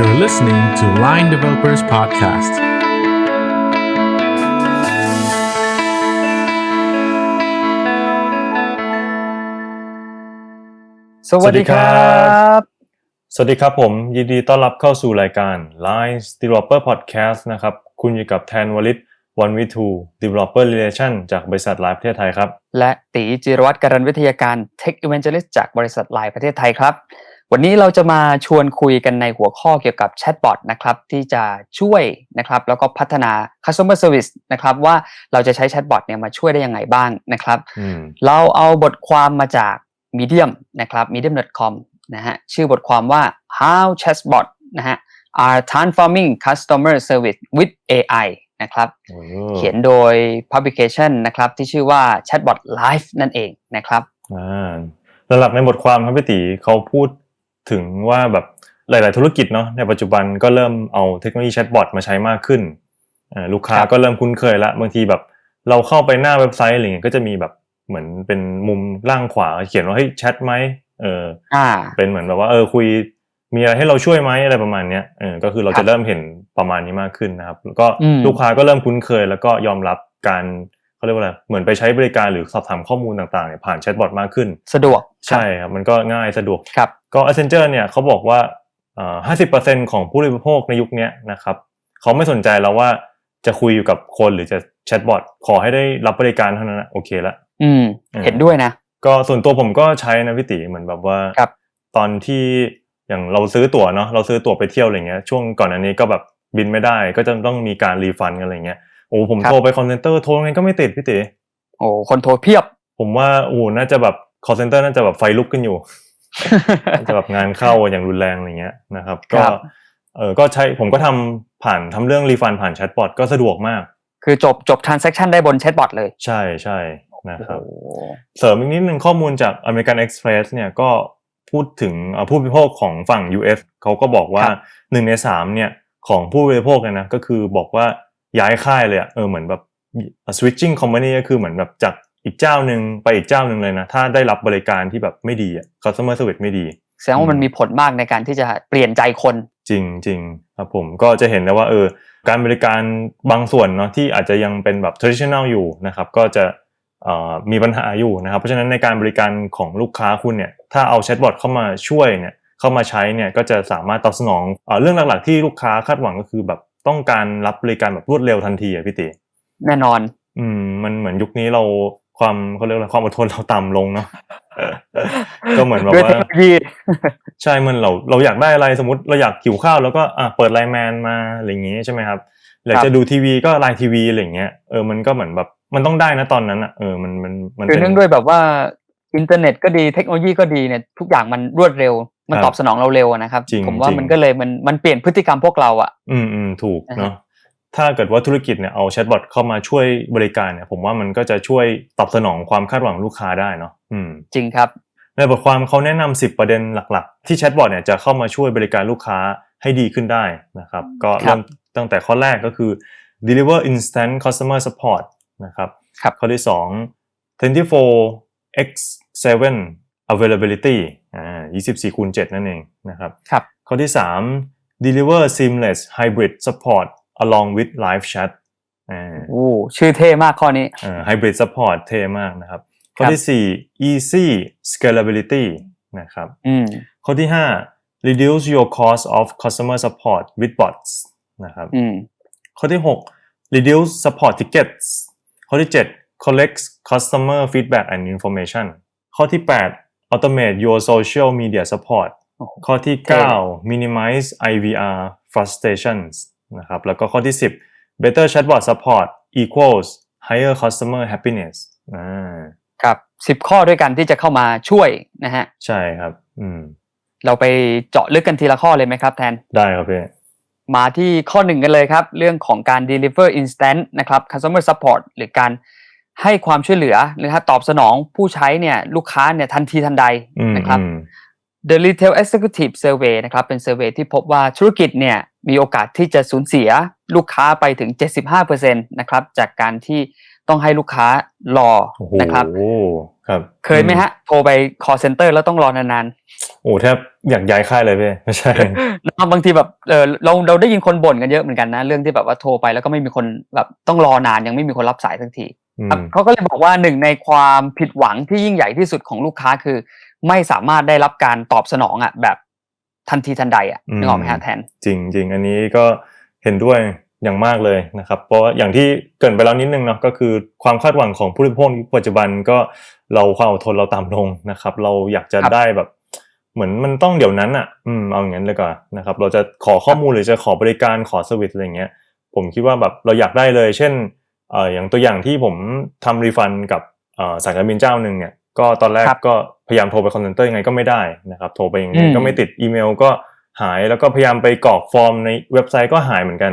You're listening to Line Developers Podcast. สวัสดีครับ สวัสดีครับผม ยินดีต้อนรับเข้าสู่รายการ Line Developer Podcast นะครับ คุณอยู่กับแทนวลิตวันวิทู Developer Relation จากบริษัทไลฟ์ประเทศไทยครับ และตีจิรวัตรการันวิทยาการ Tech Evangelist จากบริษัทไลน์ประเทศไทยครับ วันนี้เราจะมาชวนคุยกันในหัวข้อเกี่ยวกับแชทบอทนะครับที่จะช่วยนะครับแล้วก็พัฒนา Customer Service นะครับว่าเราจะใช้แชทบอทเนี่ยมาช่วยได้ยังไงบ้างนะครับอืมเราเอาบทความมาจาก Medium นะครับ medium.com นะฮะชื่อบทความว่า how chatbot นะฮะ are transforming customer service with AI นะครับโอ้เขียนโดย publication นะครับที่ชื่อว่า chatbot live นั่นเองนะครับอ่าหลักๆในบทความครับพี่ตีเขาพูด ถึงว่าแบบหลาย ๆ ธุรกิจเนาะในปัจจุบันก็เริ่มเอาเทคโนโลยีแชทบอทมาใช้มากขึ้นอ่าลูกค้าครับก็เริ่มคุ้นเคยละบางทีแบบเราเข้าไปหน้าเว็บไซต์อะไรเงี้ยก็จะมีแบบเหมือนเป็นมุมล่างขวา เขียนว่าเฮ้ยแชทไหมเอออ่าเป็นเหมือนแบบว่าเออคุยมีอะไรให้เราช่วยไหมอะไรประมาณเนี้ยเออก็คือเราครัจะบเริ่มเห็นประมาณนี้มากขึ้นนะครับ แล้วก็อืมลูกค้าก็เริ่มคุ้นเคย แล้วก็ยอมรับการ เขาเรียกว่าอะไรเหมือนไปใช้บริการหรือสอบถามข้อมูลต่างๆเนี่ยผ่านแชทบอทมากขึ้น สะดวกใช่ครับมันก็ง่ายสะดวกครับก็ Accenture เนี่ยเขาบอกว่าอ่าห้าสิบเปอร์เซ็นของผู้บริโภคในยุคเนี้ยนะครับเขาไม่สนใจแล้วว่าจะคุยอยู่กับคนหรือจะแชทบอทขอให้ได้รับบริการเท่านั้นนะโอเคละอืมอืม เห็นด้วยนะ ก็ส่วนตัวผมก็ใช้นะพี่ติเหมือนแบบว่าครับตอนที่อย่างเราซื้อตั๋วเนาะเราซื้อตั๋วไปเที่ยวอะไรเงี้ยช่วงก่อนอันนี้ก็แบบบินไม่ได้ก็จะต้องมีการรีฟันกันอะไรเงี้ย โอ้ผมครับโทรไปคอนเซนเตอร์โทรยังไงก็ไม่ติดพี่ติโอ้คนโทรเพียบ ผมว่าโอ้น่าจะแบบคอนเซนเตอร์น่าจะแบบไฟลุกกันอยู่น่าจะแบบงานเข้าอย่างรุนแรงอะไรเงี้ยนะครับคก็รับเออก็ใช้ผมก็ทำผ่านทำเรื่องรีฟันผ่านแชทบอทก็สะดวกมาก คือจบจบ transaction ได้บนแชทบอทเลย ใช่ใช่นะครับโอ้เสริมอีกนิดนึงข้อมูลจาก American Express เนี่ยก็พูดถึงเอ่อผู้บริโภคของฝั่ง US เขาก็บอกว่าหนึ่งในสามเนี่ยของผู้บริโภคเนี่ยนะก็คือบอกว่า ย้ายค่ายเลยอะเออเหมือนแบบ switching company ก็คือเหมือนแบบจากอีกเจ้าหนึ่งไปอีกเจ้าหนึ่งเลยนะ ถ้าได้รับบริการที่แบบไม่ดีอะ customer service ไม่ดี แสดงว่ามันมีผลมากในการที่จะเปลี่ยนใจคน จริงจริงครับผมก็จะเห็นได้ว่าเออการบริการบางส่วนเนาะที่อาจจะยังเป็นแบบ traditional อยู่นะครับ ก็จะเอ่อมีปัญหาอยู่นะครับ เพราะฉะนั้นในการบริการของลูกค้าคุณเนี่ยถ้าเอาแชทบอทเข้ามาช่วยเนี่ยเข้ามาใช้เนี่ยก็จะสามารถตอบสนองเอ่อเรื่องหลักๆที่ลูกค้าคาดหวังก็คือแบบ ต้องการรับบริการแบบรวดเร็วทันทีอะพี่ติแน่นอน อืม มันเหมือนยุคนี้เราความเขาเรียกอะไรความอดทนเราต่ำลงเนาะก็เหมือนแบบด้วยว่าเทคโนโลยีใช่มันเราเราอยากได้อะไรสมมติเราอยากหิวข้าวแล้วก็อะเปิดไลน์แมนมาอะไรอย่างงี้ใช่ไหมครับอยากครับจะดูทีวีก็ไลน์ทีวีอะไรอย่างเงี้ยเออมันก็เหมือนแบบมันต้องได้นะตอนนั้นอะเออมันมันมันคือป็เนื่องด้วยแบบว่าอินเทอร์เน็ตก็ดีเทคโนโลยีก็ดีเนี่ยทุกอย่างมันรวดเร็ว มันครับตอบสนองเราเร็วอะนะครับจริงผมว่าจริงมันก็เลยมันมันเปลี่ยนพฤติกรรมพวกเราอะอืมอืมถูกนะฮะเนาะถ้าเกิดว่าธุรกิจเนี่ยเอาแชทบอทเข้ามาช่วยบริการเนี่ย ผมว่ามันก็จะช่วยตอบสนองความคาดหวังลูกค้าได้เนาะอืม จริงครับ ในบทความเขาแนะนำ10 ประเด็นหลัก ๆ ที่แชทบอทเนี่ยจะเข้ามาช่วยบริการลูกค้าให้ดีขึ้นได้นะครับ ก็ครับเริ่มตั้งแต่ข้อแรกก็คือ deliver instant customer support นะครับครับข้อที่2 24 x 7 availability อ่า24คูณ7นั่นเองนะครับครับข้อที่ 3 deliver seamless hybrid support along with live chat อ่าโอ้ชื่อเท่มากข้อนี้เอ่อ hybrid support เท่มากนะครับ ข้อครับที่ 4 easy scalability นะครับอืมข้อที่ 5 reduce your cost of customer support with bots นะครับอืมข้อที่ 6 reduce support tickets ข้อที่ 7 collect customer feedback and information ข้อที่ 8 automate your social media support โอ้โหข้อที่เท่9 minimize IVR frustrations นะครับแล้วก็ข้อที่ 10 better chatbot support equals higher customer happiness อ่าครับสิบข้อด้วยกันที่จะเข้ามาช่วยนะฮะ ใช่ครับ อืม เราไปเจาะลึกกันทีละข้อเลยไหมครับแทน ได้ครับพี่ มาที่ข้อหนึ่งกันเลยครับ เรื่องของการ deliver instant นะครับ customer support หรือการ ให้ความช่วยเหลือหรือตอบสนองผู้ใช้เนี่ยลูกค้าเนี่ยทันทีทันใดอืมนะครับอืม The Retail Executive Survey นะครับเป็นเซอร์เวยที่พบว่าธุรกิจเนี่ยมีโอกาสที่จะสูญเสียลูกค้าไปถึง 75%นะครับจากการที่ต้องให้ลูกค้ารอโอ้โหนะครับครับเคยไหมฮะ โทรไป call center แล้วต้องรอนานโอ้แทบอยากย้ายค่ายเลยพี่ไม่ใช่ๆแล้วบางทีแบบเออเราเราได้ยินคนบ่นกันเยอะเหมือนกันนะ เรื่องที่แบบว่าโทรไปแล้วก็ไม่มีคนแบบต้องรอนานยังไม่มีคนรับสายสักทีอืมครับ เขาก็เลยบอกว่าหนึ่งในความผิดหวังที่ยิ่งใหญ่ที่สุดของลูกค้าคือ ไม่สามารถได้รับการตอบสนองอะแบบทันทีทันใดอะอืมนึกออกไหมฮะแทน จริงจริงอันนี้ก็เห็นด้วยอย่างมากเลยนะครับ เพราะว่าอย่างที่เกรินไปแล้วนิดนึงเนาะก็คือความคาดหวังของผู้บริโภคยุคปัจจุบันก็เราความอดทนเราต่ำลงนะครับ เราอยากจะครับได้แบบเหมือนมันต้องเดี๋ยวนั้นอะ อืมเอาอย่างนั้นเลยก่อนนะครับ เราจะขอข้อมูลหรือจะขอบริการขอสวิตอะไรเงี้ย ผมคิดว่าแบบเราอยากได้เลย เช่น เอ่ออย่างตัวอย่างที่ผมทำรีฟันกับเอ่อสายการบินเจ้าหนึ่งเนี่ยก็ตอนแรกครับก็พยายามโทรไปคอนเซนเตอร์ยังไงก็ไม่ได้นะครับ โทรไปยังไงอืมก็ไม่ติดอีเมลก็หายแล้วก็พยายามไปกรอกฟอร์มในเว็บไซต์ก็หายเหมือนกัน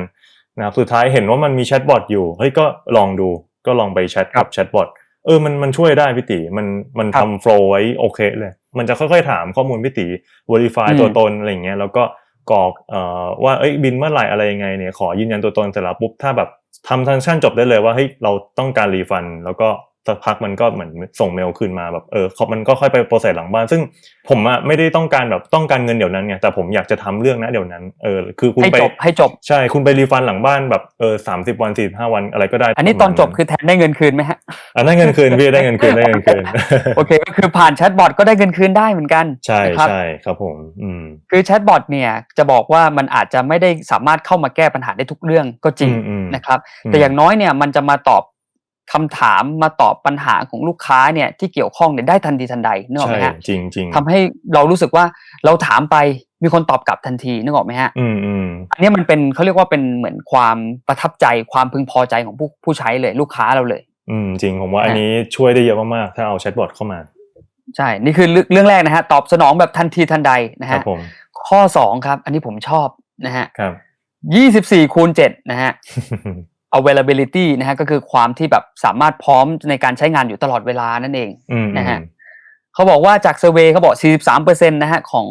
นะครับสุดท้ายเห็นว่ามันมีแชทบอทอยู่เฮ้ยก็ลองดูก็ลองไปแชทกับแชทบอทเออมันมันช่วยได้พี่ติมันมันครับทำโฟล์ไว้โอเคเลย มันจะค่อยๆถามข้อมูลพี่ติ verify อืมตัวตนอะไรอย่างเงี้ยแล้วก็กรอกเอ่อว่าเอ้ยบินเมื่อไหร่อะไรยังไงเนี่ยขอยืนยันตัวตนเสร็จแล้วปุ๊บถ้าแบบ ทำทันชั่นจบได้เลยว่าเฮ้ยเราต้องการรีฟัน แล้วก็ สักพักมันก็เหมือนส่งเมลคืนมาแบบเออเขามันก็ค่อยไปโปรเซสหลังบ้าน ซึ่งผมอะไม่ได้ต้องการแบบต้องการเงินเดี๋ยวนั้นไงแต่ผมอยากจะทำเรื่องนะเดี๋ยวนั้นเออคือคุณให้ไปจบให้จบใช่คุณไปรีฟันหลังบ้านแบบเออสามสิบวันสี่ห้าวันอะไรก็ได้ อันนี้ตอนจบคือแทนได้เงินคืนไหมฮะอันได้เงินคืนพี่ได้เงินคืนได้เงินคืนโอเคก็คือผ่านแชทบอทก็ได้เงินคืนได้เหมือนกันใช่นะครับใช่ครับผมอืมคือแชทบอทเนี่ยจะบอกว่ามันอาจจะไม่ได้สามารถเข้ามาแก้ปัญหาได้ทุกเรื่องก็จริงอืมอืมนะครับแต่อย่างน้อยเนี่ยมันจะมาตอบ คำถามมาตอบปัญหาของลูกค้าเนี่ยที่เกี่ยวข้องเนี่ยได้ทันทีทันใดนึกออกไหมใช่ฮะจริงจริงทำให้เรารู้สึกว่าเราถามไปมีคนตอบกลับทันทีนึกออกไหมฮะอืมอืมอันนี้มันเป็นเขาเรียกว่าเป็นเหมือนความประทับใจความพึงพอใจของผู้ผู้ใช้เลยลูกค้าเราเลย อืมจริงผมว่าฮะอันนี้ช่วยได้เยอะมากๆถ้าเอาแชทบอทเข้ามา ใช่ นี่คือเรื่องเรื่องแรกนะฮะตอบสนองแบบทันทีทันใดนะครัฮะบผมข้อสองครับ อันนี้ผมชอบนะฮะครับยี่สิบสี่คูณเจ็ดนะฮะ availability นะฮะก็คือความที่แบบสามารถพร้อมในการใช้งานอยู่ตลอดเวลานั่นเองอืมนะฮะเขาบอกว่าจากเซอร์เวยเขาบอก 43%นะฮะของ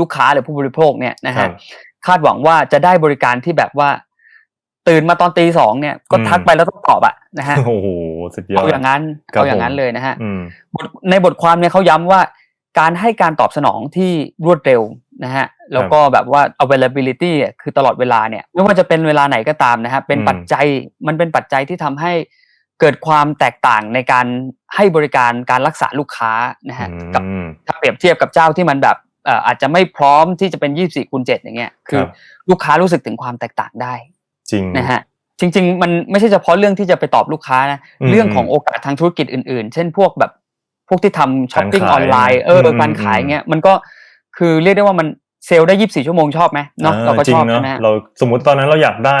ลูกค้าหรือผู้บริโภคเนี่ยนะครัฮะบคาดหวังว่าจะได้บริการที่แบบว่า ตื่นมาตอนตีสองเนี่ยก็อืมทักไปแล้วต้องตอบอะนะฮะโอ้โหสุดยอดเอาอย่างนั้นครับเอาอย่างนั้นผมเลยนะฮะอืมบทในบทความเนี่ยเขาย้ำว่า การให้การตอบสนองที่รวดเร็วนะฮะแล้วก็แบบว่า availability อะคือตลอดเวลาเนี่ยไม่ว่าจะเป็นเวลาไหนก็ตามนะฮะเป็นอืมปัจจัยมันเป็นปัจจัยที่ทำให้เกิดความแตกต่างในการให้บริการการรักษาลูกค้านะฮะกับอืมถ้าเปรียบเทียบกับเจ้าที่มันแบบเอ่ออาจจะไม่พร้อมที่จะเป็น 24คูณ7อย่างเงี้ยคือครับลูกค้ารู้สึกถึงความแตกต่างได้ จริงนะฮะจริง ๆ มันไม่ใช่เฉพาะเรื่องที่จะไปตอบลูกค้านะอืมเรื่องของโอกาสทางธุรกิจอื่น ๆ เช่นพวกแบบพ วกที่ทำช้อปปิ้งการอขายอนไลน์เอออืมการขายอืมเงี้ยมันก็คือเรียกได้ว่ามันเซลล์ได้24ชั่วโมงชอบไหมเนาะอ่เราก็จริชงอบเนอะใช่ไหมฮะเราสมมติตอนนั้นเราอยากได้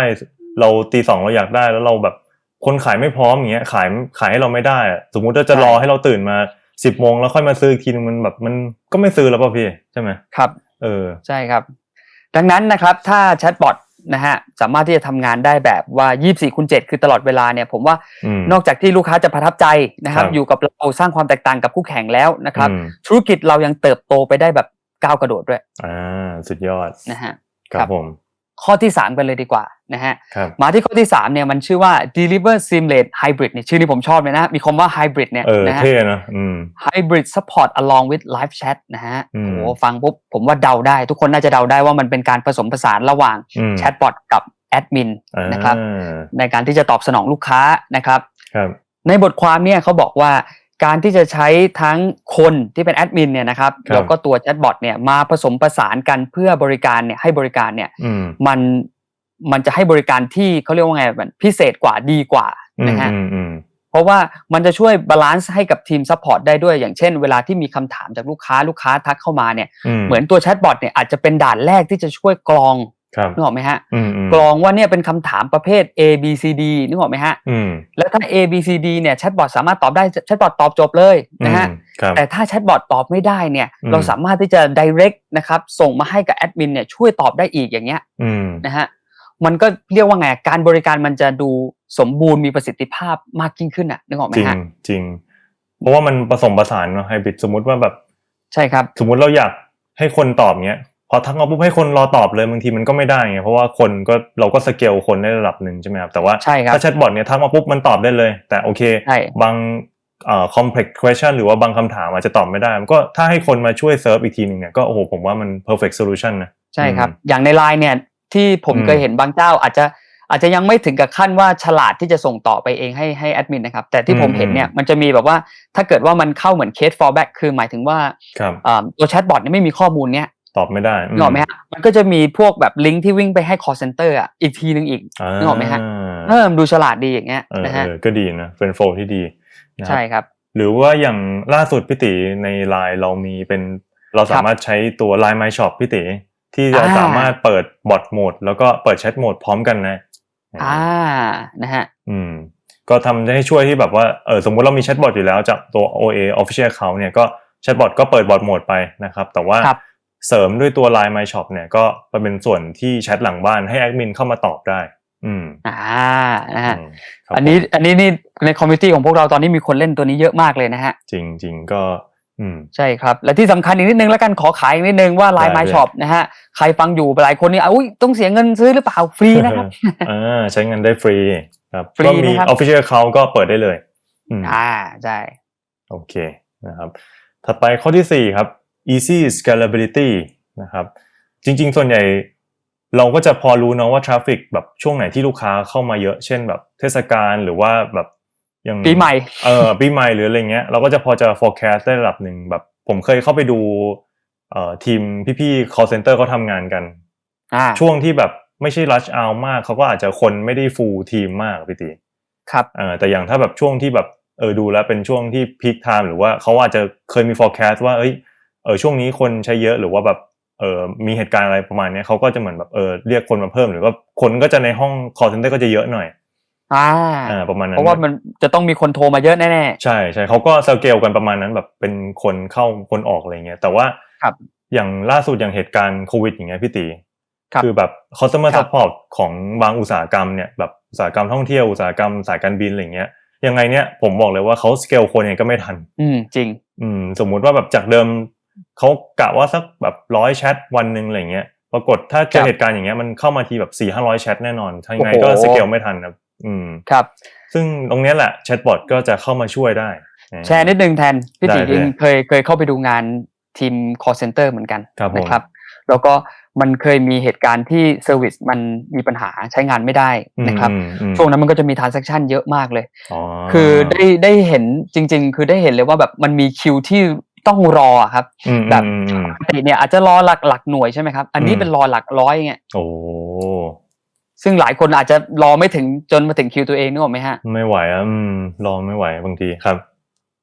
เราตีสองเราอยากได้แล้วเราแบบคนขายไม่พร้อมอย่างเงี้ยขายขายให้เราไม่ได้อะสมมุติว่าจะรอให้เราตื่นมาสิบโมงแล้วค่อยมาซื้ออีกทีนึงมันแบบมันก็ไม่ซื้อแล้วป่ะพี่ใช่ไหมครับ เออใช่ครับ ดังนั้นนะครับ ถ้าแชทบอท นะฮะสามารถที่จะทำงานได้แบบว่า 24คูณ7คือตลอดเวลาเนี่ยผมว่าอืมนอกจากที่ลูกค้าจะประทับใจนะครับครับ อยู่กับเราสร้างความแตกต่างกับคู่แข่งแล้วนะครับอืมธุรกิจเรายังเติบโตไปได้แบบก้าวกระโดดด้วยอ่าสุดยอดนะฮะครัครับบผม ข้อที่ 3 กันเลยดีกว่านะฮะครับมาที่ข้อที่3เนี่ยมันชื่อว่า deliver seamless hybrid เนี่ยชื่อนี้ผมชอบเลยนะมีคำว่า hybrid เนี่ยเออนะฮะเท่นะอืม hybrid support along with live chat นะฮะอืมโอ้โหฟังปุ๊บผมว่าเดาได้ ทุกคนน่าจะเดาได้ว่ามันเป็นการผสมผสานระหว่างอืมแชทบอทกับแอดมินอ่านะครับในการที่จะตอบสนองลูกค้านะครับครับในบทความเนี่ยเขาบอกว่า การที่จะใช้ทั้งคนที่เป็นแอดมินเนี่ยนะครับครับแล้วก็ตัวแชทบอทเนี่ยมาผสมผสานกันเพื่อบริการเนี่ยให้บริการเนี่ยอืมมันมันจะให้บริการที่เขาเรียกว่าไงมันพิเศษกว่าดีกว่านะฮะอืมอืมเพราะว่ามันจะช่วยบาลานซ์ให้กับทีมซัพพอร์ตได้ด้วยอย่างเช่น เวลาที่มีคำถามจากลูกค้าลูกค้าทักเข้ามาเนี่ยอืมเหมือนตัวแชทบอทเนี่ยอาจจะเป็นด่านแรกที่จะช่วยกรองครับ นึกออกไหมฮะอืมอืมกรองว่าเนี่ยเป็นคำถามประเภท A B C D นึกออกไหมฮะอืมแล้วถ้า A B C D เนี่ยแชทบอทสามารถตอบได้แชทบอทตอบจบเลยนะฮะอืมครับแต่ถ้าแชทบอทตอบไม่ได้เนี่ยอืมเราสามารถที่จะ direct นะครับ ส่งมาให้กับแอดมินเนี่ยช่วยตอบได้อีกอย่างเงี้ยอืมนะฮะมันก็เรียกว่าไงการบริการมันจะดูสมบูรณ์มีประสิทธิภาพมากยิ่งขึ้นอะนึกออกไหมจริงฮะจริงเพราะว่ามันผสมผสานเนาะไฮบริดสมมุติว่าแบบ ใช่ครับ สมมุติเราอยากให้คนตอบเงี้ย พอทักมาปุ๊บให้คนรอตอบเลยบางทีมันก็ไม่ได้ไงเพราะว่าคนก็เราก็สเกลคนได้ระดับหนึ่งใช่ไหมครับแต่ว่าใช่ครับถ้าแชทบอทเนี่ยทักมาปุ๊บมันตอบได้เลย แต่โอเคใช่บางเอ่อ complex question หรือว่าบางคำถามอาจจะตอบไม่ได้ มันก็ถ้าให้คนมาช่วยเซิร์ฟอีกทีหนึ่งเนี่ยก็โอ้โหผมว่ามัน perfect solution นะใช่ครับอืมอย่างในไลน์เนี่ยที่ผมอืมเคยเห็นบางเจ้าอาจจะอาจจะยังไม่ถึงกับขั้นว่าฉลาดที่จะส่งต่อไปเองให้ให้แอดมินนะครับแต่ที่ผมอืมเห็นเนี่ยมันจะมีแบบว่าถ้าเกิดว่ามันเข้าเหมือน case fallback คือหมายถึงว่าครับอ่าตัวแชทบอทเนี่ยไม่มีข้อมูลเนี่ย ตอบไม่ได้นึกออกไหมฮะมันก็จะมีพวกแบบลิงก์ที่วิ่งไปให้ call center อะอีกทีนึงอีกานึกออกไหมฮะเออมันดูฉลาดดีอย่างเงี้ยเออนะฮะเออก็ดีนะเป็นโฟที่ดีนะครับใช่ครับ หรือว่าอย่างล่าสุดพี่ติในไลน์เรามีเป็นเราสามารถใช้ตัว Line My Shop พี่ติที่จะอ่าสามารถเปิดบอทโหมดแล้วก็เปิดแชทโหมดพร้อมกันนะอ่านะฮะอืมก็ทำให้ช่วยที่แบบว่าเออสมมุติเรามีแชทบอทอยู่แล้วจากตัว OA Official Account เนี่ยก็แชทบอทก็เปิดบอทโหมดไปนะครับ แต่ว่าครับ เสริมด้วยตัว Line My Shop เนี่ยก็เป็นส่วนที่แชทหลังบ้านให้แอดมินเข้ามาตอบได้ อืมอ่านะฮะอืมครับอันนี้ผมอันนี้นี่ในคอมมิตี้ของพวกเราตอนนี้มีคนเล่นตัวนี้เยอะมากเลยนะฮะ จริงจริงก็อืมใช่ครับ และที่สำคัญอีกนิดนึงแล้วกันขอขายอีกนิดนึงว่า Line ได้ My เลย Shop นะฮะใครฟังอยู่หลายคนนี่อุ้ยต้องเสียเงินซื้อหรือเปล่าฟรีนะครับอ่าใช้เงินได้ฟรีครับฟรีก็มีนะครับ Official Account ก็เปิดได้เลยอืมอ่าใช่โอเคนะครับ ถัดไปข้อที่4ครับ easy scalability นะครับ จริงๆ ส่วนใหญ่เราก็จะพอรู้เนาะว่าทราฟิกแบบช่วงไหนที่ลูกค้าเข้ามาเยอะ เช่นแบบเทศกาลหรือว่าแบบอย่างปีใหม่ เออปีใหม่หรืออะไรเงี้ย เราก็จะพอจะ forecast ได้ระดับหนึ่งแบบ ผมเคยเข้าไปดูเอ่อทีมพี่ๆ call center เขาทำงานกันอ่าช่วงที่แบบไม่ใช่ rush hour มากเขาก็อาจจะคนไม่ได้ full ทีมมากพี่ตีครับเออแต่อย่างถ้าแบบช่วงที่แบบเออดูแล้วเป็นช่วงที่ peak time หรือว่าเขาอาจจะเคยมี forecast ว่าเอ้ย เออช่วงนี้คนใช้เยอะหรือว่าแบบเออมีเหตุการณ์อะไรประมาณเนี้ยเขาก็จะเหมือนแบบเออเรียกคนมาเพิ่มหรือว่าคนก็จะในห้อง call center ก็จะเยอะหน่อยอ่าอ่าประมาณนั้นเพราะว่ามันจะต้องมีคนโทรมาเยอะแน่ใช่ใช่เขาก็สเกลกันประมาณนั้นแบบเป็นคนเข้าคนออกอะไรเงี้ยแต่ว่าครับอย่างล่าสุดอย่างเหตุการณ์โควิดอย่างเงี้ยพี่ตีครับคือแบบ customer ครับ support ของบางอุตสาหกรรมเนี่ยแบบอุตสาหกรรมท่องเที่ยวอุตสาหกรรมสายการบินอะไรเงี้ยยังไงเนี่ยผมบอกเลยว่าเขาสเกลคนเนี่ยก็ไม่ทันๆอืมจริง อืมสมมุติว่าแบบจากเดิม เขากะว่าสักแบบร้อยแชทวันหนึ่งอะไรเงี้ยปรากฏถ้าเจครัอบเหตุการณ์อย่างเงี้ยมันเข้ามาทีแบบสี่ห้าร้อยแชทแน่นอนทางไงโอ้โหก็สเกลไม่ทันครับ อืมครับ ซึ่งตรงเนี้ยแหละแชทบอทก็จะเข้ามาช่วยได้ แชร์นิดนึงแทนพี่ได้ติเลยเองเคยเคยเข้าไปดูงานทีม call center เหมือนกันครับผมนะครับ แล้วก็มันเคยมีเหตุการณ์ที่เซอร์วิสมันมีปัญหาใช้งานไม่ได้นะครับอืมอืมช่วงนั้นมันก็จะมี transaction เยอะมากเลยอ๋อคือได้ได้เห็นจริง ๆ คือได้เห็นเลยว่าแบบมันมีคิวที่ ต้องรออะครับอืมแบบอืมอืมปกติเนี่ยอาจจะรอหลักหลักหน่วยใช่ไหมครับ อันนี้อืมเป็นรอหลักร้อยไงโอ้ซึ่งหลายคนอาจจะรอไม่ถึงจนมาถึงคิวตัวเองนึกออกไหมฮะ ไม่ไหวอะอืมรอไม่ไหวบางทีครับ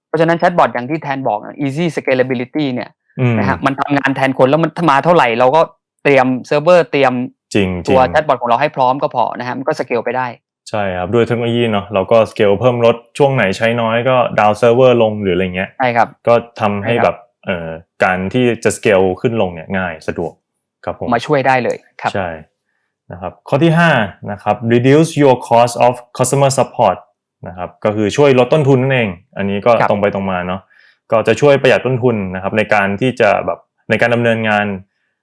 เพราะฉะนั้นแชทบอทอย่างที่แทนบอกอะ easy scalability เนี่ยอืมนะฮะมันทำงานแทนคนแล้วมันถ้ามาเท่าไหร่เราก็เตรียมเซิร์ฟเวอร์เตรียมจริงจริตังวแชทบอทของเราให้พร้อมก็พอนะฮะมันก็สเกลไปได้ ใช่ครับ ด้วยเทคโนโลยีเนาะเราก็สเกลเพิ่มลดช่วงไหนใช้น้อยก็ดาวเซิร์ฟเวอร์ลงหรืออะไรเงี้ยใช่ครับ ก็ทำให้ใช่ครับแบบเอ่อการที่จะสเกลขึ้นลงเนี่ยง่ายสะดวกครับผมมาช่วยได้เลยครับใช่นะครับข้อที่5นะครับ reduce your cost of customer support นะครับก็คือช่วยลดต้นทุนนั่นเอง อันนี้ก็ครับตรงไปตรงมาเนาะก็จะช่วยประหยัดต้นทุนนะครับในการที่จะแบบในการดำเนินงาน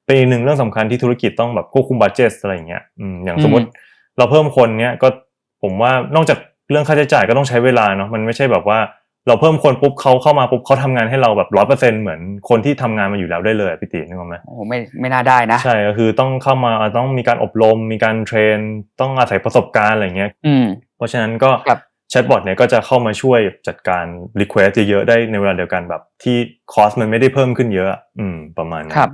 เป็นอีกหนึ่งเรื่องสำคัญที่ธุรกิจต้องแบบควบคุมบัตเจตอะไรอย่างเงี้ยอืมอย่างสมมติเราเพิ่มคนเนี้ยก็ ผมว่านอกจากเรื่องค่าใช้จ่ายก็ต้องใช้เวลาเนาะมันไม่ใช่แบบว่าเราเพิ่มคนปุ๊บเขาเข้ามาปุ๊บเขาทำงานให้เราแบบร้อยเปอร์เซ็นเหมือนคนที่ทำงานมาอยู่แล้วได้เลยอะพี่ตินึกออกไหมโอ้โหไม่ไม่น่าได้นะใช่ก็คือต้องเข้ามาต้องมีการอบรม มีการเทรน ต้องอาศัยประสบการณ์อะไรเงี้ยอืมเพราะฉะนั้นก็ครับแชทบอทเนี่ยก็จะเข้ามาช่วยจัดการ Request เยอะๆได้ในเวลาเดียวกันแบบที่คอสมันไม่ได้เพิ่มขึ้นเยอะอะอืมประมาณนั้นครับ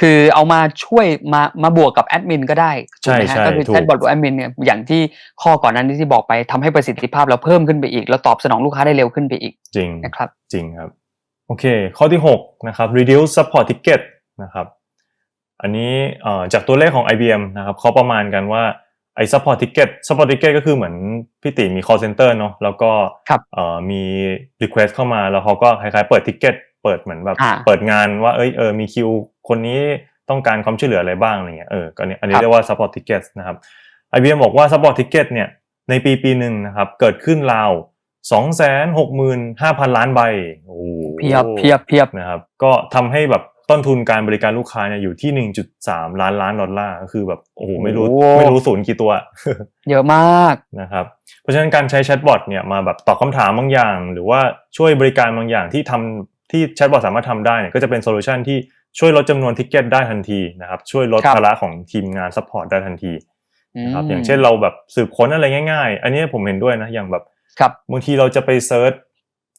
คือเอามาช่วยมามาบวกกับแอดมินก็ได้ถูกไหมใช่ฮะใช่ก็คือถูกแชทบอทบวกแอดมินเนี่ยอย่างที่ข้อก่อนหนั้นที่บอกไปทำให้ประสิทธิภาพเราเพิ่มขึ้นไปอีก แล้วตอบสนองลูกค้าได้เร็วขึ้นไปอีก จริงนะครับจริงครับ โอเค ข้อที่ 6 นะครับ reduce support ticket นะครับอันนี้เอ่อจากตัวเลขของ IBM นะครับเขาประมาณกันว่าไอ้ support ticket support ticket ก็คือเหมือนพี่ติมี call center เนอะแล้วก็ครับเอ่อมี request เข้ามาแล้วเขาก็คล้ายๆเปิด ticket เปิดเหมือนแบบอ่าเปิดงานว่าเอ้ยเออมีคิว คนนี้ต้องการความช่วยเหลืออะไรบ้างอะไรเงี้ยเออก็เนี่ยอันนี้ครับเรียกว่า support ticket นะครับ IBM บอกว่า support ticket เนี่ยในปีปีหนึ่งนะครับเกิดขึ้นราว265,000ล้านใบโอ้โหเพียบเพียบเพียบนะครับ ก็ทำให้แบบต้นทุนการบริการลูกค้าเนี่ยอยู่ที่1.3ล้านล้านดอลลาร์ก็คือแบบโอ้โหไม่รู้โอ้ไม่รู้ศูนย์กี่ตัว เยอะมากนะครับ เพราะฉะนั้นการใช้แชทบอทเนี่ยมาแบบตอบคำถามบางอย่าง หรือว่าช่วยบริการบางอย่างที่ทำที่แชทบอทสามารถทำได้เนี่ยก็จะเป็นโซลูชันที่ ช่วยลดจำนวนทิกเก็ตได้ทันทีนะครับ ช่วยลดครับภาระของทีมงานซัพพอร์ตได้ทันทีนะครับมอย่างเช่นเราแบบสืบค้นอะไรง่ายๆ อันนี้ผมเห็นด้วยนะอย่างแบบครับบางทีเราจะไปเซิร์ช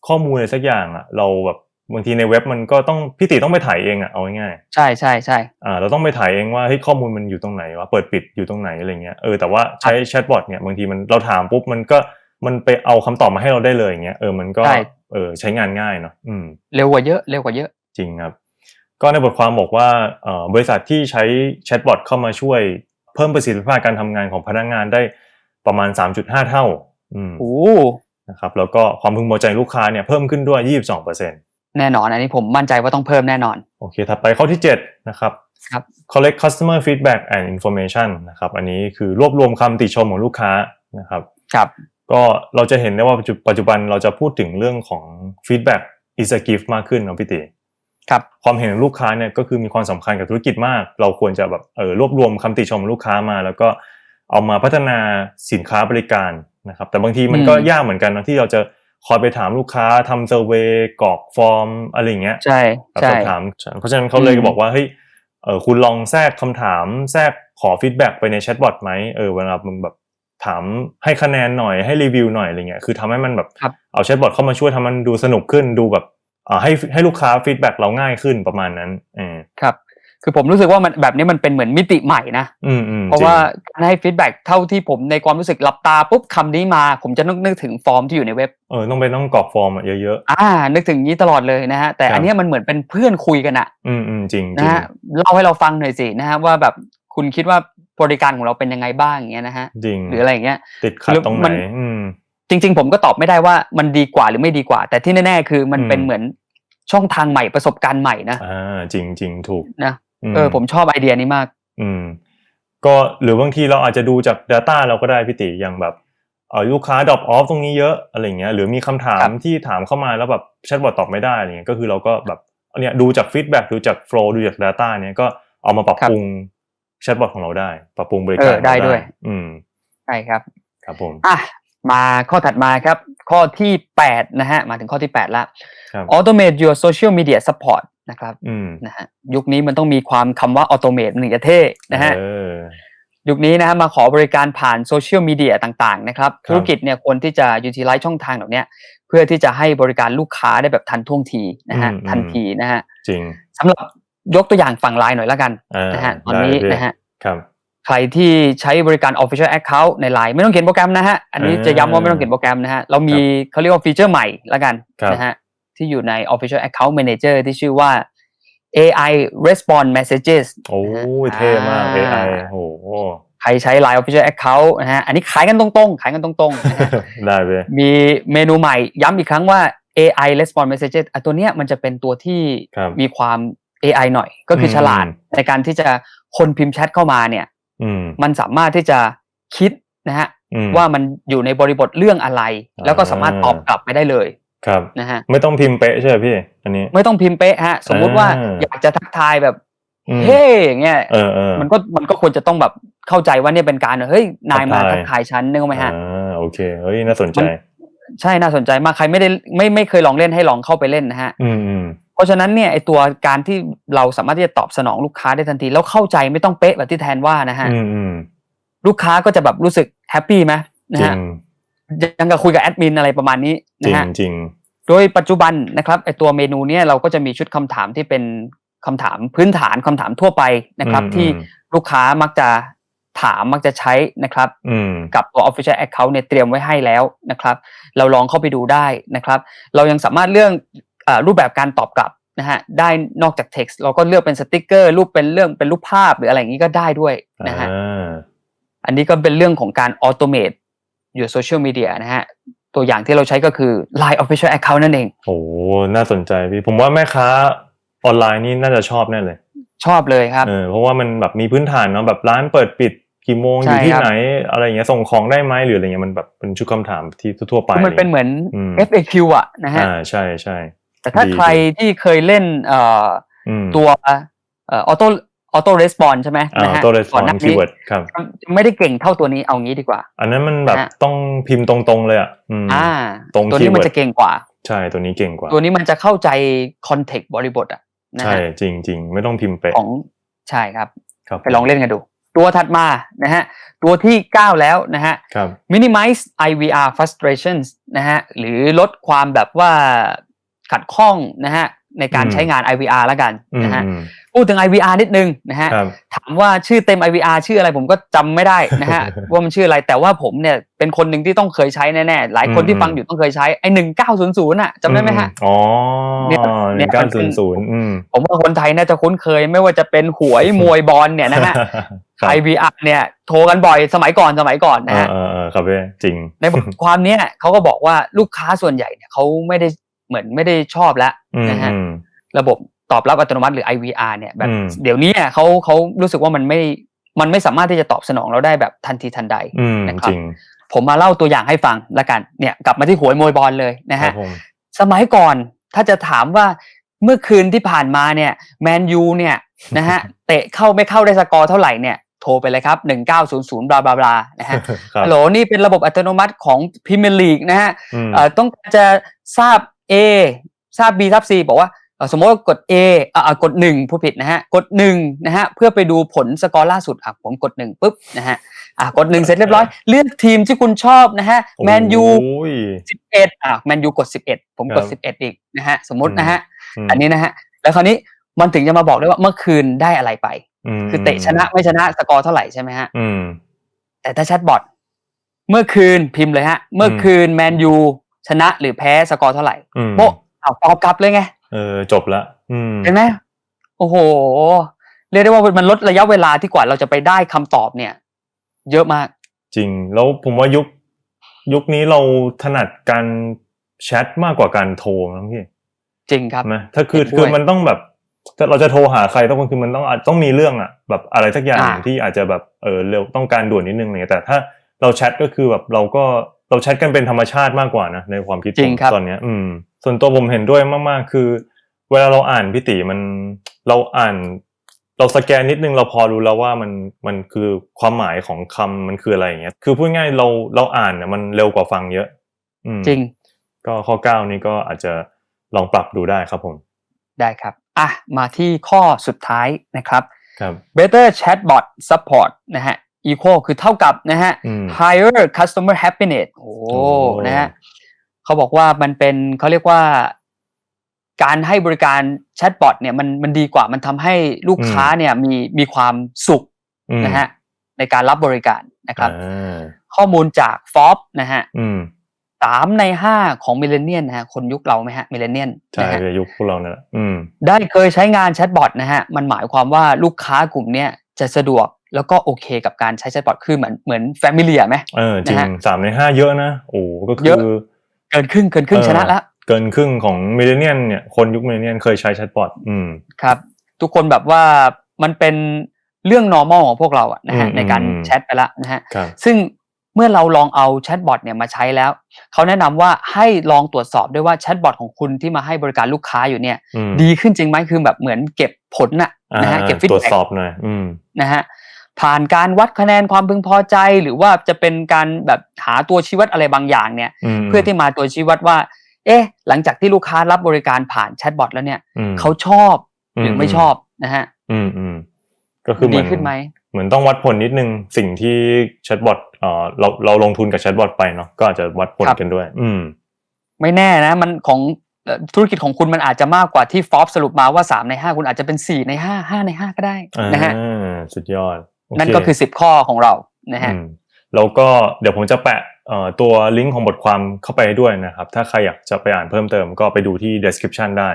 ข้อมูลอะไรสักอย่างอะเราแบบบางทีในเว็บมันก็ต้องพี่ติต้องไปถ่ายเองอะเอาง่ายๆใช่ใช่ใช่อ่าเราต้องไปถ่ายเองว่าเฮ้ยข้อมูลมันอยู่ตรงไหนวะเปิดปิดอยู่ตรงไหนอะไรเงี้ยเออแต่ว่าใช้แชทบอทเนี่ยบางทีมันเราถามปุ๊บมันก็มันไปเอาคำตอบมาให้เราได้เลยอย่างเงี้ยเออมันก็ใช่เออใช้งานง่ายเนาะอืมเร็วกว่าเยอะเร็วกว่าเยอะจริงครับ ก็ในบทความบอกว่าเอ่อบริษัทที่ใช้แชทบอทเข้ามาช่วยเพิ่มประสิทธิภาพการทำงานของพนักงานได้ประมาณ 3.5 เท่าอืมโอ้นะครับแล้วก็ความพึงพอใจลูกค้าเนี่ยเพิ่มขึ้นด้วย 22%แน่นอนอันนี้ผมมั่นใจว่าต้องเพิ่มแน่นอน โอเค ถัดไปข้อที่ 7 นะครับครับ collect customer feedback and information นะครับ อันนี้คือรวบรวมคำติชมของลูกค้านะครับครับก็เราจะเห็นได้ว่าปัจจุปัจจุบันเราจะพูดถึงเรื่องของ feedback is a gift มากขึ้นเนาะพี่ติ ครับความเห็นของลูกค้าเนี่ยก็คือมีความสำคัญกับธุรกิจมาก เราควรจะแบบเออรวบรวมคำติชมของลูกค้ามา แล้วก็เอามาพัฒนาสินค้าบริการนะครับ แต่บางทีมันก็อืมยากเหมือนกันเนอะที่เราจะคอยไปถามลูกค้าทำเซอร์เวยกรอกฟอร์มอะไรอย่างเงี้ยใช่แบบใช่สอบถาม เพราะฉะนั้นเขาเลยอืมบอกว่าเฮ้ยเออคุณลองแทรกคำถามแทรกขอฟีดแบ็กไปในแชทบอทไหมเออเวลามึงแบบถามให้คะแนนหน่อยให้รีวิวหน่อยอะไรเงี้ยคือทำให้มันแบบครับเอาแชทบอทเข้ามาช่วยทำมันดูสนุกขึ้นดูแบบอ่า ให้ให้ลูกค้าฟีดแบ็กเราง่ายขึ้นประมาณนั้นเออครับ คือผมรู้สึกว่ามันแบบนี้มันเป็นเหมือนมิติใหม่นะอืมอืมเพราะว่าการให้ฟีดแบ็กเท่าที่ผมในความรู้สึกหลับตาปุ๊บคำนี้มา ผมจะนึกนึกถึงฟอร์มที่อยู่ในเว็บเออต้องไปต้องกรอกฟอร์มอะเยอะอ่า นึกถึงนี้ตลอดเลยนะฮะแต่ครับอันเนี้ยมันเหมือนเป็นเพื่อนคุยกันอะๆอืมอืมจริงจนะริงฮะเล่าให้เราฟังหน่อยสินะฮะว่าแบบคุณคิดว่าบริการของเราเป็นยังไงบ้างอย่างเงี้ยนะฮะจริงหรืออะไรอย่างเงี้ยติดขัดหรือตรงไหมันนอืม จริง ๆ ผมก็ตอบไม่ได้ว่ามันดีกว่าหรือไม่ดีกว่า แต่ที่แน่ๆ คือมันอืมเป็นเหมือนช่องทางใหม่ประสบการณ์ใหม่นะอ่าจริงจริงถูกนะเออผมชอบไอเดียนี้มาก อืม ก็หรือบางทีเราอาจจะดูจาก Data เราก็ได้พี่ติอย่างแบบเออลูกค้า drop off ตรงนี้เยอะอะไรเงี้ยหรือมีคำถาครัมบที่ถามเข้ามาแล้วแบบแชทบอทตอบไม่ได้อะไรเงี้ยก็คือเราก็แบบเนี่ยดูจาก feedback ดูจาก flow ดูจาก Data เนี่ยก็เอามาปรับปรุงแชทบอทของเราได้ ปรับปรุงบริการเออได้เราด้วย อืมใช่ครับครับผมอะ มาข้อถัดมาครับ ข้อที่ 8 นะฮะ มาถึงข้อที่8แล้วครับ automate your social media support นะครับอืมนะฮะยุคนี้มันต้องมีความคำว่า automate มันถึงจะเท่นะฮะเออยุคนี้นะฮะมาขอบริการผ่านโซเชียลมีเดียต่างๆนะครับครับธุรกิจเนี่ยควรที่จะ utilize ช่องทางเหล่าเนี้ยเพื่อที่จะให้บริการลูกค้าได้แบบทันท่วงทีนะฮะอืมทันทีนะฮะจริงสำหรับยกตัวอย่างฝั่งไลน์หน่อยละกันอ่านะฮะตอนนี้ได้พี่นะฮะครับ ใครที่ใช้บริการ Official Account ใน Line ไม่ต้องเขียนโปรแกรมนะฮะ อันนี้อ่าจะย้ำว่าไม่ต้องเขียนโปรแกรมนะฮะ เรามีเขาเรียกว่าฟีเจอร์ใหม่ละกันครับนะฮะ ที่อยู่ใน Official Account Manager ที่ชื่อว่า AI Response Messages โอ้ยนะฮะเท่มากอ่า AI โอ้โหใครใช้ Line Official Account นะฮะ อันนี้ขายกันตรงๆ ขายกันตรงๆนะฮะได้เว้ยมีเมนูใหม่ย้ำอีกครั้งว่า AI Response Messages อะตัวเนี้ยมันจะเป็นตัวที่ครับมีความ AI หน่อย ก็คืออมฉลาดในการที่จะคนพิมพ์แชทเข้ามาเนี่ยอื มมันสามารถที่จะคิดนะฮะอืมว่ามันอยู่ในบริบทเรื่องอะไรอ่าแล้วก็สามารถตอบกลับไปได้เลยครับนะฮะไม่ต้องพิมพ์เป๊ะใช่ไหมพี่อันนี้ ไม่ต้องพิมพ์เป๊ะฮะ สมมุติว่าอ่าอยากจะทักทายแบบอืมเฮ้อย่างเงี้ยเออเออมันก็มันก็ควรจะต้องแบบเข้าใจว่าเนี่ยเป็นการเฮ้ยนายมาทักทายทักทายฉันนึกออกไหมฮะอ่าโอเคเฮ้ยน่าสนใจมันใช่น่าสนใจมากใครไม่ได้ไม่ไม่เคยลองเล่นให้ลองเข้าไปเล่นนะฮะอืมอืม เพราะฉะนั้นเนี่ยไอตัวการที่เราสามารถที่จะตอบสนองลูกค้าได้ทันที แล้วเข้าใจไม่ต้องเป๊ะแบบที่แทนว่านะฮะอืมอืมลูกค้าก็จะแบบรู้สึกแฮปปี้ไหมจนะริฮะงยังกับคุยกับแอดมินอะไรประมาณนี้จรินะงฮะจริงโดยปัจจุบันนะครับไอตัวเมนูเนี้ยเราก็จะมีชุดคำถามที่เป็นคำถามพื้นฐานคำถามทั่วไปนะครับอืมที่อืมลูกค้ามักจะถามมักจะใช้นะครับอืมกับตัว Official Account เนี่ยเตรียมไว้ให้แล้วนะครับ เราลองเข้าไปดูได้นะครับ เรายังสามารถเลือกเออ รูปแบบการตอบกลับนะฮะได้นอกจาก text เราก็เลือกเป็นสติกเกอร์รูปเป็นเรื่องเป็นรูปภาพหรืออะไรอย่างนี้ก็ได้ด้วยนะฮะอ่าอันนี้ก็เป็นเรื่องของการ automate อยู่โซเชียลมีเดียนะฮะตัวอย่างที่เราใช้ก็คือ Line Official Account นั่นเอง โอ้น่าสนใจพี่ ผมว่าแม่ค้าออนไลน์นี่น่าจะชอบแน่เลย ชอบเลยครับเออเพราะว่ามันแบบมีพื้นฐานเนาะแบบร้านเปิดปิดกี่โมงอใช่ยู่ที่ครับไหน อะไรอย่างเงี้ยส่งของได้ไหมหรืออะไรเงี้ยมันแบบเป็นชุดคำถามที่ทั่วๆไปคือมันเป็นเหมือนอืม FAQ อะนะฮะอ่าใช่ใช่ แต่ถ้าดีใครที่เคยเล่นเอ่ออืมตัวเอ่อออโต้ออโต้เรสปอนใช่ไหมอ่านะฮะตัว response ก่อนหน้านี้ keyword ครับไม่ได้เก่งเท่าตัวนี้เอางี้ดีกว่า อันนั้นมันแบบนะฮะต้องพิมพ์ตรงๆเลยอะอืมอ่าตรงตัวนี้มัน keyword จะเก่งกว่า ใช่ตัวนี้เก่งกว่า ตัวนี้มันจะเข้าใจคอนเทกต์บริบทอะนะใช่ฮะจริงจริงๆไม่ต้องพิมพ์เป๊ะของใช่ครับครับไปลองเล่นกันดู ตัวถัดมานะฮะตัวที่ 9 แล้วนะฮะครับ minimize IVR frustrations นะฮะหรือลดความแบบว่า ขัดข้องนะฮะในการอืมใช้งาน IVR แล้วกันอืมนะฮะอืมพูดถึง IVR นิดนึงนะฮะครับถามว่าชื่อเต็ม IVR ชื่ออะไรผมก็จำไม่ได้นะฮะว่ามันชื่ออะไรแต่ว่าผมเนี่ยเป็นคนหนึ่งที่ต้องเคยใช้แน่ๆหลายคนที่อืมฟังอยู่ต้องเคยใช้ไอ้หนึ่งเก้าศูนย์ศูนย์อะจำได้ไหมฮะอ๋อเนี่ยหเนี่นึ่ยงเก้ามันเป็ศูนนย์ศูนย์อืมผมว่าคนไทยน่าจะคุ้นเคยไม่ว่าจะเป็นหวยมวยบอลเนี่ยนะฮะครับ IVR เนี่ยโทรกันบ่อยสมัยก่อนสมัยก่อนนะเออฮะเออเออครับพี่จริง ในบทความเนี้ยเขาก็บอกว่าลูกค้าส่วนใหญ่เนี่ยเขาไม่ได้ เหมือนไม่ได้ชอบแล้วอืมนะฮะอืมระบบตอบรับอัตโนมัติหรือ IVR เนี่ยแบบอืมเดี๋ยวนี้เนี่ยเขาเขารู้สึกว่ามันไม่มันไม่สามารถที่จะตอบสนองเราได้แบบทันทีทันใดอืมนะครับจริงผมมาเล่าตัวอย่างให้ฟังละกันเนี่ยกลับมาที่หวยมวยบอลเลยนะครัฮะบผมสมัยก่อนถ้าจะถามว่าเมื่อคืนที่ผ่านมาเนี่ยแมนยูเนี่ยนะฮะเตะเข้าไม่เข้าได้สกอร์เท่าไหร่เนี่ยโทรไปเลยครับ 1900บลาบลาบลานะฮะครับฮัลโหลนี่เป็นระบบอัตโนมัติของพรีเมียร์ลีกนะฮะอืมเอ่อต้องการจะทราบ A ทราบ B ทราบ C บอกว่าเอ่อสมมติว่ากด A อ่าอ่ากดหนึ่งผู้ผิดนะฮะกดหนึ่งนะฮะเพื่อไปดูผลสกอร์ล่าสุดอะผมกดหนึ่งปุ๊บนะฮะอะกดหนึ่งเสร็จเรียบร้อย เลือกทีมที่คุณชอบนะฮะแมนยูโอ้ยสิบเอ็ดอะแมนยูกดสิบเอ็ดผมกดครัสิบบเอ็ดอีกนะฮะสมมตินะฮะมอันนี้นะฮะแล้วคราวนี้มันถึงจะมาบอกได้ว่าเมื่อคืนได้อะไรไปมคือเตะชนะไม่ชนะสกอร์เท่าไหร่ใช่ไหมฮะอืมแต่ถ้าแชทบอทเมื่อคืนพิมพ์เลยฮะ เมื่อคืนแมนยู ชนะหรือแพ้สกอร์เท่าไหร่อืมโป๊ะเอาตอบกลับเลยไงเออจบละอืมเห็นไหมโอ้โห เรียกได้ว่ามันลดระยะเวลาที่กว่าเราจะไปได้คำตอบเนี่ย เยอะมาก จริง แล้วผมว่ายุคยุคนี้เราถนัดการแชทมากกว่าการโทรนะพี่จริงครับไหมถ้าคือเห็นด้วยคือมันต้องแบบถ้าเราจะโทรหาใครต้องคือมันต้องอาจต้องมีเรื่องอะแบบอะไรสักอย่างอ่าที่อาจจะแบบเออเร็วต้องการด่วนนิดนึงอะไรเงี้ยแต่ถ้าเราแชทก็คือแบบเราก็ เราแชทกันเป็นธรรมชาติมากกว่านะในความคิดจริผงมครับตอนเนี้ย อืม ส่วนตัวผมเห็นด้วยมากๆ คือ เวลาเราอ่านพี่ติมันเราอ่าน เราสแกนนิดนึงเราพอรู้แล้วว่ามันมันคือความหมายของคำมันคืออะไรอย่างเงี้ย คือพูดง่ายๆเราเราอ่านเนี่ยมันเร็วกว่าฟังเยอะอืมจริง ก็ข้อเก้านี้ก็อาจจะลองปรับดูได้ครับผม ได้ครับอะมาที่ข้อสุดท้ายนะครับครับ better chatbot support นะฮะ equal คือเท่ากับนะฮะอืม higher customer happiness โอ้โอ้นะฮะเขาบอกว่ามันเป็นเขาเรียกว่า การให้บริการแชทบอทเนี่ยมันมันดีกว่ามันทำให้ลูกค้าเนี่ยมีมีความสุขอืมนะฮะในการรับบริการนะครับอ่าข้อมูลจากฟอ b นะฮะอืมสามในห้าของมิเลเนียนนะฮะคนยุคเราไหมฮะมิเลเนียนใช่นะฮะในยุคพวกเราเนี่ยแหละอืมได้เคยใช้งานแชทบอทนะฮะมันหมายความว่าลูกค้ากลุ่มเนี้ยจะสะดวก แล้วก็โอเคกับการใช้แชทบอทคือเหมือนเหมือนแฟมิเลียไหมเออจริงนะฮะสามในห้าเยอะนะโอ้ก็คืเยออะเกินครึ่งเกินครึ่งเออชนะแล้วเกินครึ่งของมิเลเนียนเนี่ยคนยุคมิเลเนียนเคยใช้แชทบอทอืมครับ ทุกคนแบบว่ามันเป็นเรื่อง normal ของพวกเราอะนะฮะอืมในการอืมแชทไปแล้วนะฮะครับซึ่งเมื่อเราลองเอาแชทบอทเนี่ยมาใช้แล้วเขาแนะนำว่าให้ลองตรวจสอบด้วยว่าแชทบอทของคุณที่มาให้บริการลูกค้าอยู่เนี่ยอืมดีขึ้นจริงไหมคือแบบเหมือนเก็บผลน่ะนะฮะอ่าเก็บฟีดตรวจแบ็สอบหน่อยอืมนะฮะ ผ่านการวัดคะแนนความพึงพอใจ หรือว่าจะเป็นการแบบหาตัวชี้วัดอะไรบางอย่างเนี่ยอืมเพื่อที่มาตัวชี้วัดว่า เอ๊ะ หลังจากที่ลูกค้ารับบริการผ่านแชทบอทแล้วเนี่ยอืมเขาชอบหรือไม่ชอบนะฮะ อืมอืมก็คือเหมืดีอนขึ้นไหมเหมือนต้องวัดผลนิดนึงสิ่งที่แชทบอทเอ่อเราเราลงทุนกับแชทบอทไปเนาะก็อาจจะวัดผลครับกันด้วย อืม ไม่แน่นะ มันของเอ่อธุรกิจของคุณมันอาจจะมากกว่าที่ฟอ b สรุปมาว่า 3 ใน 5 คุณอาจจะเป็น 4 ใน 5 5 ใน 5 ก็ได้นะฮะอ่าสุดยอดโเนั่นก็คือ 10 ข้อของเรานะฮะอืมแล้วก็เดี๋ยวผมจะแปะเอ่อตัวลิงก์ของบทความเข้าไปด้วยนะครับ ถ้าใครอยากจะไปอ่านเพิ่มเติมก็ไปดูที่ description ได้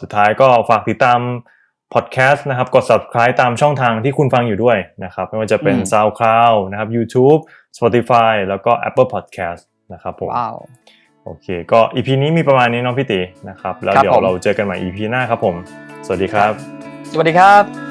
สุดท้ายก็ฝากติดตาม podcast นะครับ กด subscribe ตามช่องทางที่คุณฟังอยู่ด้วยนะครับ ไม่ว่าจะเป็นอืม SoundCloud นะครับ YouTube Spotify แล้วก็ Apple Podcast นะครับผมว้าวโอเค ก็ EP นี้มีประมาณนี้เน้องพี่ตินะครับ แล้วครับเดี๋ยวผมเราเจอกันใหม่ EP หน้าครับผม สวัสดีครับ สวัสดีครับ